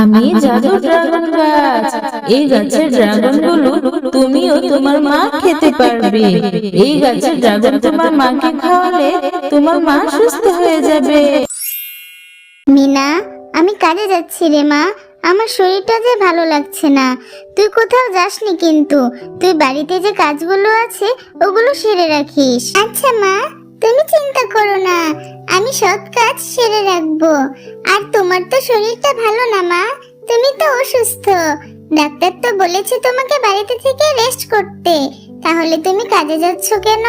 আমি জাদু ড্রাগন গাছ। এই গাছের ড্রাগনগুলো তুমিও তোমার মা খেতে পারবে। এই গাছের ড্রাগন তোমার মাকে খাওয়ালে তোমার মা সুস্থ হয়ে যাবে। মিনা আমি কাজে যাচ্ছি রে মা। আমার শরীরটা যে ভালো লাগছে না। তুই কোথাও যাসনি কিন্তু। তুই বাড়িতে যে কাজগুলো আছে ওগুলো সেরে রাখিস। আচ্ছা মা। তুমি চিন্তা করো না, আমি সব কাজ সেরে রাখব। আর তোমার তো শরীরটা ভালো না, মা। তুমি তো অসুস্থ। ডাক্তার তো বলেছে তোমাকে বাড়িতে থেকে রেস্ট করতে। তাহলে তুমি কাজে যাচ্ছ কেন?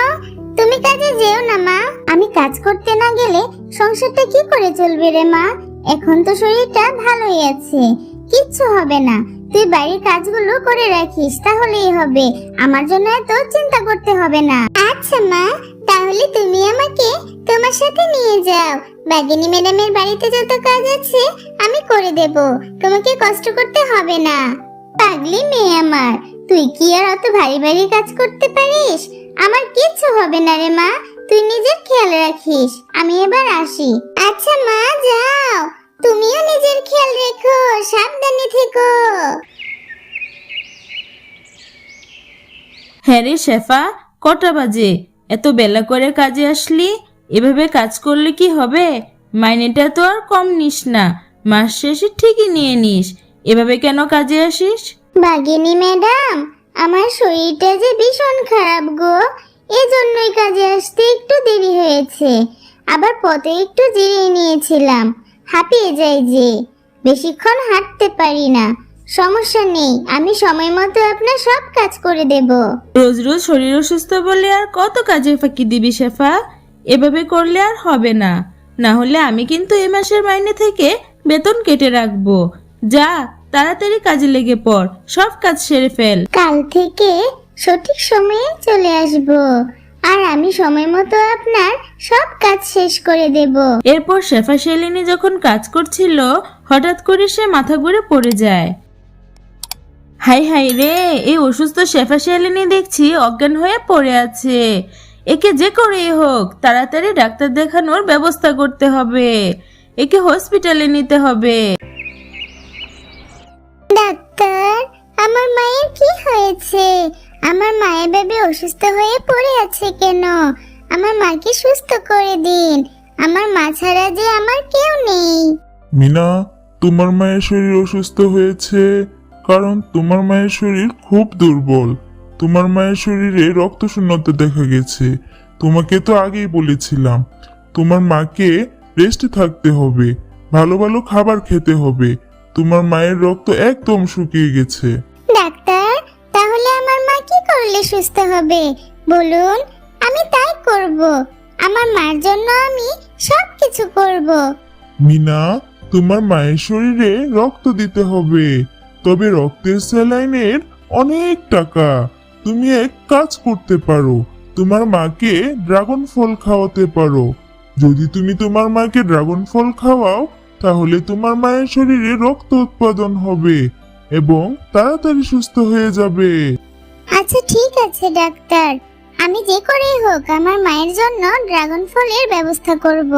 তুমি কাজে যেও না, মা। আমি কাজ করতে না গেলে সংসারটা কি করে চলবে রে, মা? এখন তো শরীরটা ভালোই আছে। কিচ্ছু হবে না। তুই বাড়ির কাজগুলো করে রাখিস, তাহলেই হবে। আমার জন্য এত চিন্তা করতে হবে না। আচ্ছা মা, তাহলে তুমি আমাকে তোমার সাথে নিয়ে যাও। বাগিনী ম্যাডামের বাড়িতে যত কাজ আছে, আমি করে দেব। তোমাকে কষ্ট করতে হবে না। পাগলি মেয়ে আমার, তুই কি আর অত ভারী ভারী কাজ করতে পারিস? আমার কিচ্ছু হবে না রে মা, তুই নিজের খেয়াল রাখিস। আমি এবার আসি। আচ্ছা মা, যাও। তুমিও নিজের খেয়াল রেখো, সাবধানে থেকো। হ্যাঁ রে শেফা কটা বাজে? এত বেলা করে কাজে আসলি? এভাবে কাজ করলে কি হবে? মাইনেটা তো আর কম নিস না। মাস শেষে ঠিকই নিয়ে নিস। এভাবে কেন কাজে আসিস? বাগিনী ম্যাডাম, আমার শরীরটা যে ভীষণ খারাপ গো। এজন্যই কাজে আসতে একটু দেরি হয়েছে। আবার পথে একটু জিরিয়ে নিয়েছিলাম। হাঁপিয়ে যাই যে। বেশিক্ষণ হাঁটতে পারি না। সমস্যা নেই আমি সময় মতো আপনার সব কাজ করে দেব। রোজ রোজ শরীর অসুস্থ বলে আর কত কাজে ফাঁকি দিবি শেফা? এভাবে করলে আর হবে না। না হলে আমি কিন্তু এ মাসের মাইনে থেকে বেতন কেটে রাখব। যা তাড়াতাড়ি কাজে লেগে পড় সব কাজ সেরে ফেল। কাল থেকে সঠিক সময়ে চলে আসব আর আমি সময় মতো আপনার সব কাজ শেষ করে দেব। এরপর শেফা শেলিনী যখন কাজ করছিল হঠাৎ করে সে মাথা ঘুরে পড়ে যায়। হাই হাই রে এই অসুস্থ শেফা শেলিনী দেখছি অজ্ঞান হয়ে পড়ে আছে। একে যে করেই হোক তাড়াতাড়ি ডাক্তার দেখানোর ব্যবস্থা করতে হবে। একে হসপিটালে নিতে হবে। ডাক্তার আমার মায়ের কি হয়েছে? আমার মায়ের বেবি অসুস্থ হয়ে পড়ে আছে কেন? আমার মাকে সুস্থ করে দিন। আমার মা ছাড়া যে আমার কেউ নেই। মিনা তোমার মায়ের শরীর অসুস্থ হয়েছে। কারণ তোমার মায়ের শরীর খুব দুর্বল। তোমার মায়ের শরীরে রক্ত শূন্যতা দেখা গেছে। তোমাকে তো আগেই বলেছিলাম তোমার মাকে রেস্টে থাকতে হবে ভালো ভালো খাবার খেতে হবে। তোমার মায়ের রক্ত একদম শুকিয়ে গেছে। ডাক্তার তাহলে আমার মা কি করলে সুস্থ হবে? বলুন আমি তাই করব। আমার মার জন্য আমি সব কিছু করব। মিনা তোমার মায়ের শরীরে রক্ত দিতে হবে। তবে রক্তের স্যালাইনের অনেক টাকা। তুমি এক কাজ করতে পারো তোমার মাকে ড্রাগন ফল খাওয়াতে পারো। যদি তুমি তোমার মাকে ড্রাগন ফল খাওয়াও তাহলে তোমার মায়ের শরীরে রক্ত উৎপাদন হবে এবং তাড়াতাড়ি সুস্থ হয়ে যাবে। আচ্ছা ঠিক আছে ডাক্তার। আমি যে করেই হোক আমার মায়ের জন্য ড্রাগন ফলের ব্যবস্থা করব।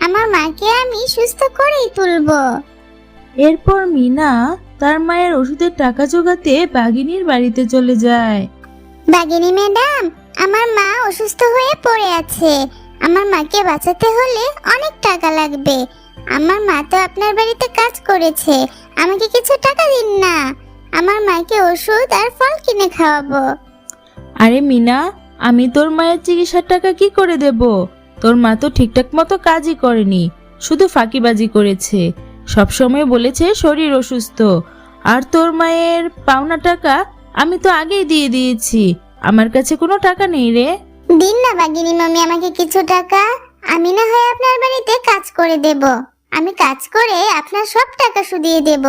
আমার মাকে আমি সুস্থ করেই তুলবো। এরপর মিনা তার মায়ের ওষুধের টাকা জোগাতে বাগিনীর বাড়িতে চলে যায়। বাগিনী ম্যাডাম আমার মা অসুস্থ হয়ে পড়ে আছে। আমার মাকে বাঁচাতে হলে অনেক টাকা লাগবে। আমার মা তো আপনার বাড়িতে কাজ করেছে। আমাকে কিছু টাকা দিন না। আমার মাকে ওষুধ আর ফল কিনে খাওয়াবো। আরে মিনা আমি তোর মায়ের চিকিৎসার টাকা কি করে দেব? তোর মা তো ঠিকঠাক মতো কাজই করেনি শুধু ফাঁকিবাজি করেছে। সবসময় বলেছে শরীর অসুস্থ। আর তোর মায়ের পাওনা টাকা আমি তো আগেই দিয়ে দিয়েছি। আমার কাছে কোনো টাকা নেই রে। দিন না বাগিনী মামি আমাকে কিছু টাকা আমি না হয় আপনার বাড়িতে কাজ করে দেব। আমি কাজ করে আপনার সব টাকা শুধিয়ে দেব।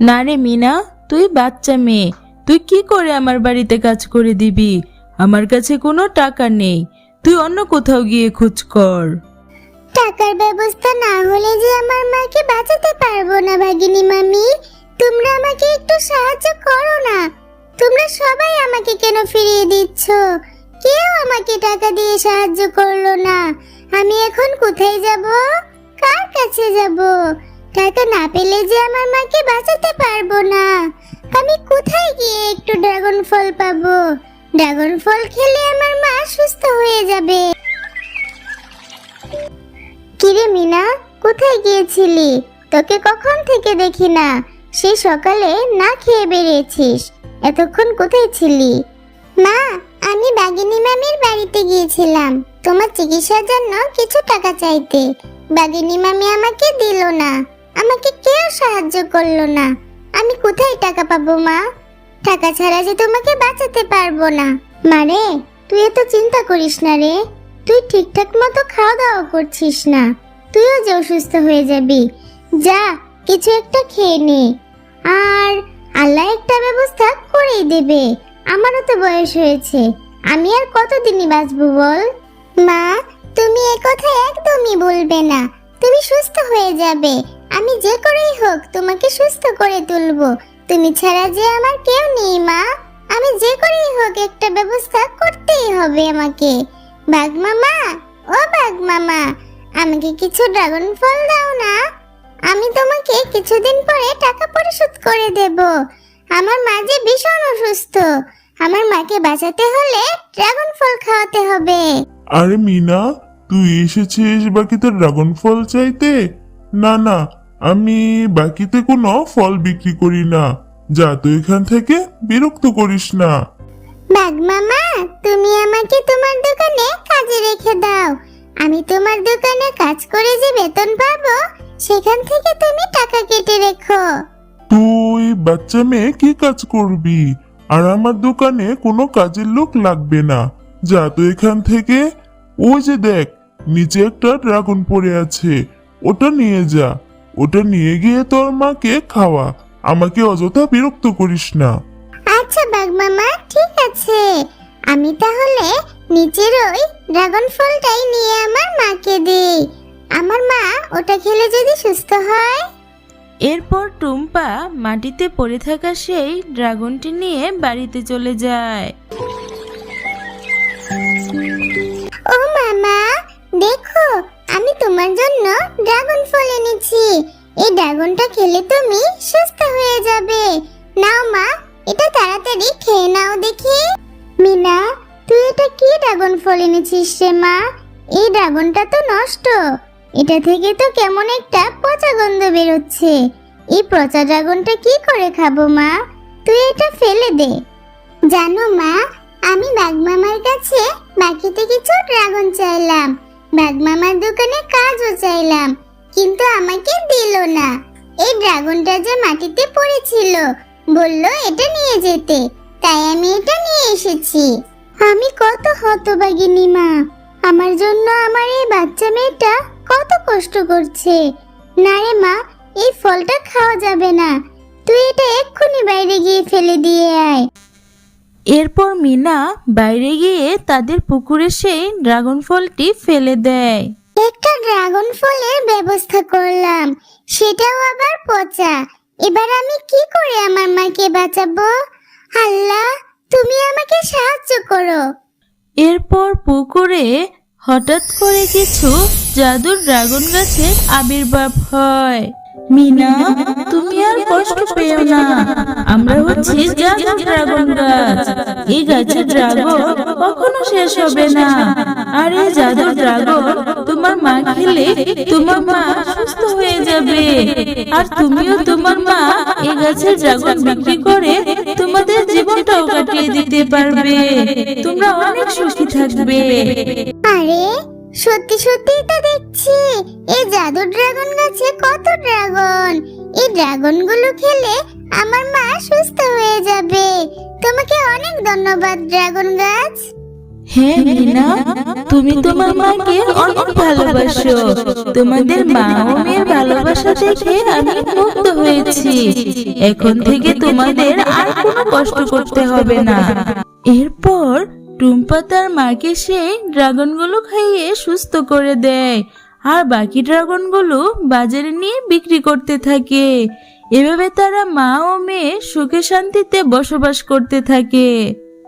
না রে মিনা তুই বাচ্চা মেয়ে। তুই কি করে আমার বাড়িতে কাজ করে দিবি? আমার কাছে কোনো টাকা নেই। তুই অন্য কোথাও গিয়ে খোঁজ কর। টাকার ব্যবস্থা না হলে যে আমার মাকে বাঁচাতে পারব না ভাগিনী মামি। তোমরা আমাকে একটু সাহায্য করো না। তোমরা সবাই আমাকে কেন ফিরিয়ে দিচ্ছ? কেউ আমাকে টাকা দিয়ে সাহায্য করল না। আমি এখন কোথায় যাব? কার কাছে যাব? টাকা না পেলে যে আমার মাকে বাঁচাতে পারব না। আমি কোথায় গিয়ে একটু ড্রাগন ফল পাবো? ড্রাগন ফল খেলে আমার মা সুস্থ হয়ে যাবে। কিরে মিনা, কোথায় গিয়েছিলি? তোকে কখন থেকে দেখি না? সে সকালে না খেয়ে বেরিয়েছিস। এতক্ষণ কোথায় ছিলি? মা, আমি বাগিনী মামির বাড়িতে গিয়েছিলাম। তোমার চিকিৎসার জন্য কিছু টাকা চাইতে। বাগিনী মামি আমাকে দিল না। আমাকে কেউ সাহায্য করল না? আমি কোথায় টাকা পাবো, মা? টাকা ছাড়া যে তোমাকে বাঁচাতে পারব না। মানে তুই এত চিন্তা করিস না রে। তুই ঠিকঠাক মতো খাওয়া দাওয়া করছিস না। তুইও যে অসুস্থ হয়ে যাবি। যা, কিছু একটা খেয়ে নে। আর আল্লাহ একটা ব্যবস্থা করেই দেবে। আমারও তো বয়স হয়েছে। আমি আর কতদিনই বাঁচবো বল? মা, তুমি এ কথা একদমই বলবে না। তুমি সুস্থ হয়ে যাবে। আমি যে করেই হোক তোমাকে সুস্থ করে তুলবো। তুমি ছাড়া যে আমার কেউ নেই, মা। আমি যে করেই হোক একটা ব্যবস্থা করতেই হবে আমাকে। বাঘ মামা, ও বাঘ মামা, আমাকে কিছু ড্রাগন ফল দাও না। আমি তোমাকে কিছুদিন পরে টাকা পরিশোধ করে দেব। আমার মা যে ভীষণ অসুস্থ, আমার মাকে বাঁচাতে হলে ড্রাগন ফল খাওয়াতে হবে। আরে মিনা, তুই এসেছিস বাকিতে ড্রাগন ফল চাইতে? না না, আমি বাকিতে কোনো ফল বিক্রি করি না। যা তুই এখান থেকে বিরক্ত করিস না। বাঘ মামা, তুমি আমাকে তোমার দোকানে কাজে রেখে দাও। আমি তোমার দোকানে কাজ করে যে বেতন পাবো, সেখান থেকে তুমি টাকা কেটে রেখো। তুই বাচ্চা মেয়ে কি কাজ করবি? আর আমার দোকানে কোনো কাজের লোক লাগবে না। যা তুই এখান থেকে। ওই যে দেখ, নিচে একটা ড্রাগন পড়ে আছে। ওটা নিয়ে যা। ওটা নিয়ে গিয়ে তোর মাকে খাওয়া। আমাকে অযথা বিরক্ত করিস না। আচ্ছা বাঘ মামা ঠিক আছে। আমি তাহলে নিচের ওই ড্রাগন ফলটাই নিয়ে আমার মাকে দিই। আমার মা ওটা খেলে যদি সুস্থ হয়। এরপর টুম্পা মাটিতে পড়ে থাকা সেই ড্রাগনটি নিয়ে বাড়িতে চলে যায়। ও মামা দেখো আমি তোমার জন্য ড্রাগন ফল এনেছি। এই ড্রাগনটা খেলে তুমি সুস্থ হয়ে যাবে। নাও মা এটা তাড়াতাড়ি খেয়ে নাও দেখি। মিনা, তুই এটা কি ড্রাগন ফল এনেছিস রে মা? এই ড্রাগনটা তো নষ্ট। এটা থেকে তো কেমন একটা পচা গন্ধ বেরোচ্ছে। এই পচা ড্রাগনটা কি করে খাব মা? তুই এটা ফেলে দে। জানো মা, আমি বাগমামার কাছে বাকিতে কিছু ড্রাগন চাইলাম। বাগমামার দোকানে কাজও চাইলাম, কিন্তু আমাকে দিল না। এই ড্রাগনটা যে মাটিতে পড়েছিল বলল এটা নিয়ে যেতে। তাই আমি এটা নিয়ে এসেছি। আমি কত হতভাগিনী মা। আমার জন্য আমার এই বাচ্চা মেয়েটা কত কষ্ট করছে। না রে মা এই ফলটা খাওয়া যাবে না। তুই এটা এক্ষুনি বাইরে গিয়ে ফেলে দিয়ে আয়। এরপর মিনা বাইরে গিয়ে তাদের পুকুরে সেই ড্রাগন ফলটি ফেলে দেয়। একটা ড্রাগন ফলের ব্যবস্থা করলাম। সেটাও আবার পচা। এবার আমি কি করে আমার মাকে বাঁচাবো? আল্লাহ, তুমি আমাকে সাহায্য করো। এরপর পুকুরে হঠাৎ করে কিছু জাদুর ড্রাগন গাছের আবির্ভাব হয়। মিনা, তুমি আর কষ্ট পেও না। আমরা হচ্ছি জাদুর ড্রাগন গাছ। এই গাছের ড্রাগন কখনো শেষ হবে না। আর এই জাদুর ড্রাগন তোমার মা খেলে তোমার মা সুস্থ হয়ে যাবে। আর তুমিও তোমার মা এই গাছের ড্রাগন বিক্রি করে তোমাদের জীবনটাও কাটিয়ে দিতে পারবে। তোমরা অনেক সুখী থাকবে। আরে, সত্যি সত্যি তো দেখছি এই জাদু ড্রাগন গাছে কত ড্রাগন। এই ড্রাগনগুলো খেলে আমার মা সুস্থ হয়ে যাবে। তোমাকে অনেক ধন্যবাদ, ড্রাগন গাছ। মিনা, তুমি তোমার মাকে অনেক ভালোবাসো। তোমাদের মা ও মেয়ের ভালোবাসা দেখে আমি হয়েছি। এখন থেকে তোমাদের আর কোনো কষ্ট করতে হবে না। এরপর টুম্পা তার মাকে সেই ড্রাগনগুলো খাইয়ে সুস্থ করে দেয়। আর বাকি ড্রাগনগুলো বাজারে নিয়ে বিক্রি করতে থাকে। এভাবে তারা মা ও মেয়ে সুখে শান্তিতে বসবাস করতে থাকে।